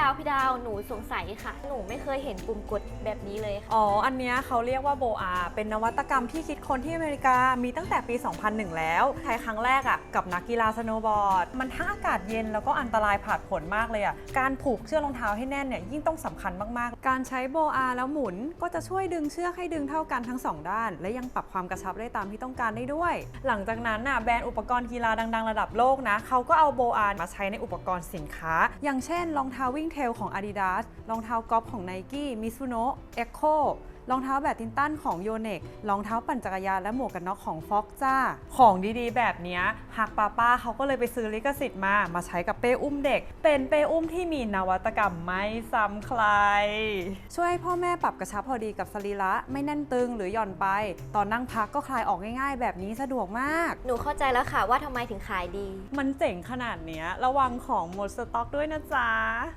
ดาวพี่ดาวหนูสงสัยค่ะ หนูไม่เคยเห็นปุ่มกดแบบนี้เลยค่ะ อ๋อ อันเนี้ยเขาเรียกว่าโบอาเป็นนวัตกรรมที่คิดค้นที่อเมริกา มีตั้งแต่ปี 2001 แล้วใช้ครั้งแรกอะ่ะกับนักกีฬาสโนว์บอร์ด มันทั้งอากาศเย็นแล้วก็อันตรายผาดผลมากเลยอะ่ะ การผูกเชือกรองเท้าให้แน่นเนี่ยยิ่งต้องสำคัญมากๆ การใช้โบอาแล้วหมุนก็จะช่วยดึงเชือกให้ดึงเท่ากันทั้งสองด้าน และยังปรับความกระชับได้ตามที่ต้องการได้ด้วย หลังจากนั้นน่ะแบรนด์อุปกรณ์กีฬาดัง ๆ ระดับโลกนะเขาก็เอาโบอามาใช้ในอุปกรณ์สินค้า อย่างเช่นรองเท้าวิ่งเทลของ Adidas รองเท้ากอล์ฟของ Nike Mizuno Echo รองเท้าแบดมินตันของโยเนกรองเท้าปั่นจักรยานและหมวกกันน็อกของฟ็อกจ้า ของดีๆ แบบเนี้ยฮักป้าป้าเขาก็เลยไปซื้อลิขสิทธิ์มา มาใช้กับเป้อุ้มเด็ก เป็นเป้อุ้มที่มีนวัตกรรมไม่ซ้ำใคร ช่วยให้พ่อแม่ปรับกระชับพอดีกับสรีระไม่แน่นตึงหรือหย่อนไป ตอนนั่งพักก็คลายออกง่ายๆ แบบนี้สะดวกมาก หนูเข้าใจแล้วค่ะว่าทำไมถึงขายดี มันเจ๋งขนาดเนี้ยระวังของหมดสต็อกด้วยนะจ๊ะ